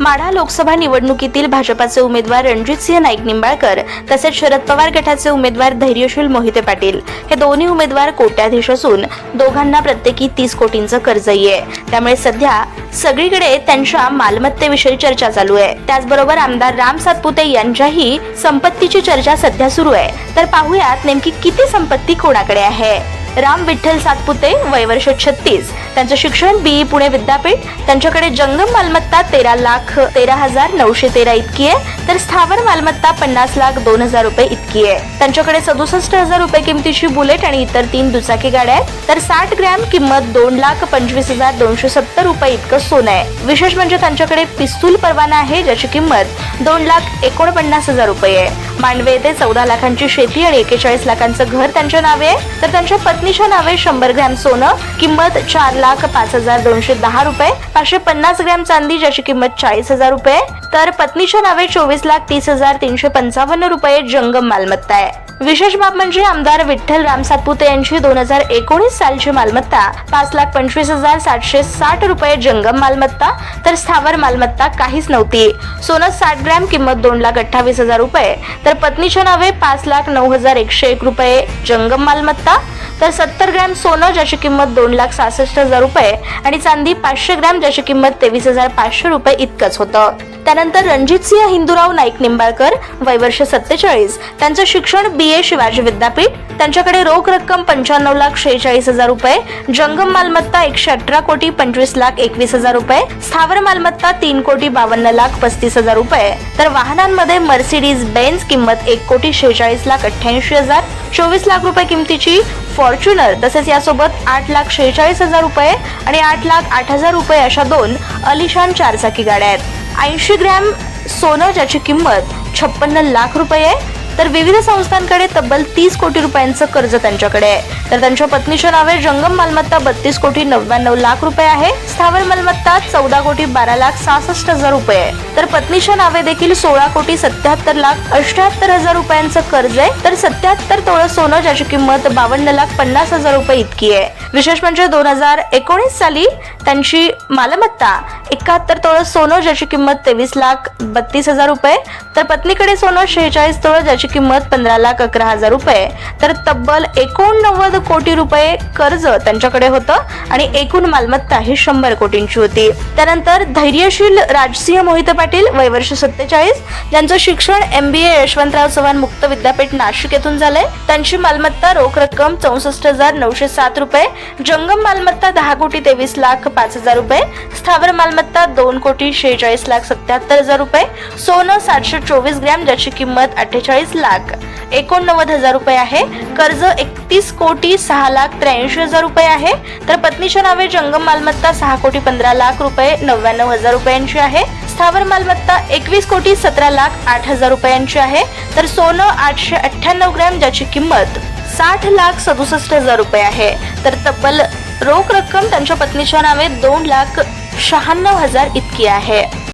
माढा लोकसभा निवडणुकीतील भाजपाचे उमेदवार रणजितसिंह नाईक निंबाळकर तसेच शरद पवार गटाचे उमेदवार धैर्यशील मोहिते पाटील हे दोन्ही उमेदवार कोट्याधीश असून दोघांना प्रत्येकी तीस कोटींचं कर्जही आहे. त्यामुळे सध्या सगळीकडे त्यांच्या मालमत्तेविषयी चर्चा चालू आहे. त्याचबरोबर आमदार राम सातपुते यांच्याही संपत्तीची चर्चा सध्या सुरू आहे. तर पाहुयात नेमकी किती संपत्ती कोणाकडे आहे? राम विठ्ठल सातपुते वय वर्ष छत्तीस. त्यांचं शिक्षण बीई पुणे विद्यापीठ त्यांच्याकडे जंगम मालमत्ता तेरा लाख तेरा हजार नऊशे तेरा इतकी आहे तर स्थावर मालमत्ता पन्नास लाख दोन हजार रुपये इतकी आहे. त्यांच्याकडे सदुसष्ट हजार रुपये किमतीची बुलेट आणि इतर तीन दुचाकी गाड्या आहेत तर साठ ग्रॅम किंमत दोन लाख पंचवीस हजार दोनशे सत्तर रुपये इतकं सोनं आहे. विशेष म्हणजे त्यांच्याकडे पिस्तूल परवाना आहे ज्याची किंमत दोन लाख एकोणपन्नास हजार रुपये आहे. मांडवे येथे चौदा लाखांची शेती आणि एकेचाळीस लाखांचं घर त्यांच्या नावे आहे. तर त्यांच्या पत्नीच्या नावे शंभर ग्रॅम सोनं किंमत चार लाख पाच हजार दोनशे दहा रुपये पाचशे पन्नास ग्रॅम चांदी ज्याची किंमत चाळीस हजार रुपये तर पत्नीच्या नावे चोवीस लाख तीस हजार तीनशे पंचावन्न रुपये जंगम मालमत्ता आहे. विशेष बाब म्हणजे आमदार विठ्ठल राम सातपुते यांची दोन हजार एकोणीस सालची मालमत्ता पाच लाख पंचवीस हजार सातशे साठ रुपये जंगम मालमत्ता तर स्थावर मालमत्ता काहीच नव्हती. सोनं साठ ग्रॅम किंमत दोन लाख अठ्ठावीस हजार रुपये तर पत्नीच्या नावे पाच लाख नऊ हजार एकशे एक रुपये जंगम मालमत्ता तर सत्तर ग्रॅम सोनं ज्याची किंमत दोन लाख सहासष्ट हजार रुपये आणि चांदी पाचशे ग्रॅम ज्याची किंमत तेवीस हजार पाचशे रुपये इतकंच होतं. त्यानंतर रणजित सिंह हिंदूराव नाईक निंबाळकर वय वर्ष सत्तेचाळीस त्यांचं शिक्षण बी ए शिवाजी विद्यापीठ त्यांच्याकडे रोख रक्कम पंच्याण्णव लाख शेहेचाळीस हजार रुपये जंगम मालमत्ता एकशे अठरा कोटी पंचवीस लाख एकवीस हजार रुपये स्थावर मालमत्ता तीन कोटी बावन्न लाख पस्तीस हजार रुपये. तर वाहनांमध्ये मर्सिडीज बेन्स किंमत एक कोटी शेहेचाळीस लाख अठ्ठ्याऐंशी हजार चोवीस लाख रुपये किमतीची फॉर्च्युनर तसेच यासोबत आठ लाख शेहेचाळीस हजार रुपये आणि आठ लाख आठ हजार रुपये अशा दोन अलिशान चारचाकी गाड्या आहेत. ऐंशी ग्रॅम सोनं ज्याची किंमत छप्पन्न लाख रुपये आहे. तर विविध संस्थांकडे तब्बल तीस कोटी रुपयांचं कर्ज त्यांच्याकडे आहे. तर त्यांच्या पत्नीच्या नावे जंगम मालमत्ता बत्तीस कोटी नव्याण्णव लाख रुपये आहे. स्थावर मालमत्ता चौदा कोटी बारा लाख सहासष्ट हजार रुपये आहे. तर पत्नीच्या नावे देखील सोळा कोटी सत्याहत्तर लाख अठ्याहत्तर हजार रुपयांचं कर्ज आहे. तर सत्याहत्तर तोळ सोनं ज्याची किंमत बावन्न लाख पन्नास हजार रुपये इतकी आहे. विशेष म्हणजे दोन हजार एकोणीस साली त्यांची मालमत्ता. एकाहत्तर तोळं सोनं ज्याची किंमत तेवीस लाख बत्तीस हजार रुपये तर पत्नीकडे सोनं शेहेचाळीस तोळं ज्याची किंमत पंधरा लाख अकरा हजार रुपये. तर तब्बल एकोणनव्वद कोटी रुपये कर्ज त्यांच्याकडे होतं आणि एकूण मालमत्ता ही शंभर कोटींची होती. त्यानंतर धैर्यशील राजसिंह मोहित पाटील वय वर्ष सत्तेचाळीस ज्यांचं शिक्षण M B A Yashwantrao Chavan मुक्त विद्यापीठ नाशिक येथून झालंय. त्यांची मालमत्ता रोख रक्कम चौसष्ट हजार नऊशे सात रुपये जंगम मालमत्ता दहा कोटी तेवीस लाख पाच हजार रुपये. स्थावर मालमत्ता दोन कोटी शेहेचाळीस लाख सत्याहत्तर हजार रुपये. सोनं सातशे चोवीस ग्रॅम ज्याची किंमत अठ्ठेचाळीस लाख. एकोणनव्वद हजार रुपये आहे. कर्ज एकतीस कोटी सहा लाख त्र्याऐंशी हजार रुपये आहे. तर पत्नीच्या नावे जंगम मालमत्ता सहा कोटी पंधरा लाख रुपये नव्याण्णव हजार रुपयांची आहे. स्थावर मालमत्ता एकवीस कोटी सतरा लाख आठ हजार रुपयांची आहे. तर सोनं आठशे अठ्ठ्याण्णव ग्रॅम ज्याची किंमत साठ लाख सदुसष्ट हजार रुपये आहे. तर तब्बल रोख रक्कम त्यांच्या पत्नीच्या नावे दोन लाख शहाण्णव हजार इतकी आहे.